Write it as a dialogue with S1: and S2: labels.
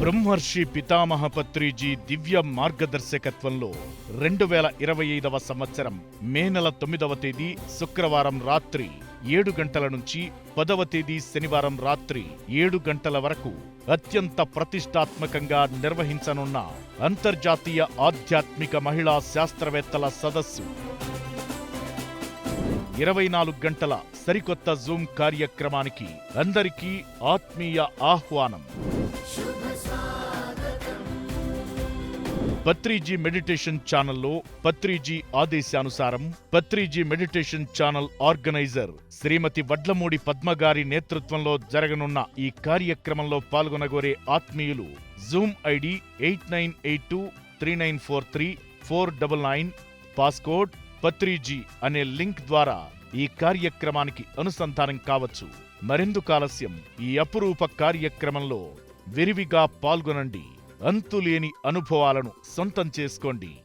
S1: బ్రహ్మర్షి పితామహ పత్రిజీ దివ్య మార్గదర్శకత్వంలో రెండు వేల ఇరవై ఐదవ సంవత్సరం మే నెల తొమ్మిదవ తేదీ శుక్రవారం రాత్రి ఏడు గంటల నుంచి పదవ తేదీ శనివారం రాత్రి ఏడు గంటల వరకు అత్యంత ప్రతిష్టాత్మకంగా నిర్వహించనున్న అంతర్జాతీయ ఆధ్యాత్మిక మహిళా శాస్త్రవేత్తల సదస్సు. ఇరవై నాలుగు గంటల సరికొత్త జూమ్ కార్యక్రమానికి అందరికీ ఆత్మీయ ఆహ్వానం. పత్రిజీ మెడిటేషన్ ఛానల్లో పత్రిజీ ఆదేశానుసారం Patriji meditation channel organiser Srimathi Vadlamudi పద్మగారి నేతృత్వంలో జరగనున్న ఈ కార్యక్రమంలో పాల్గొనగోరే ఆత్మీయులు zoom ID eight nine eight two three nine four three four double nine passcode Patriji అనే లింక్ ద్వారా ఈ కార్యక్రమానికి అనుసంధానం కావచ్చు. మరెందుకు ఆలస్యం? ఈ అపురూప కార్యక్రమంలో విరివిగా పాల్గొనండి. అంతులేని అనుభవాలను సొంతం చేసుకోండి.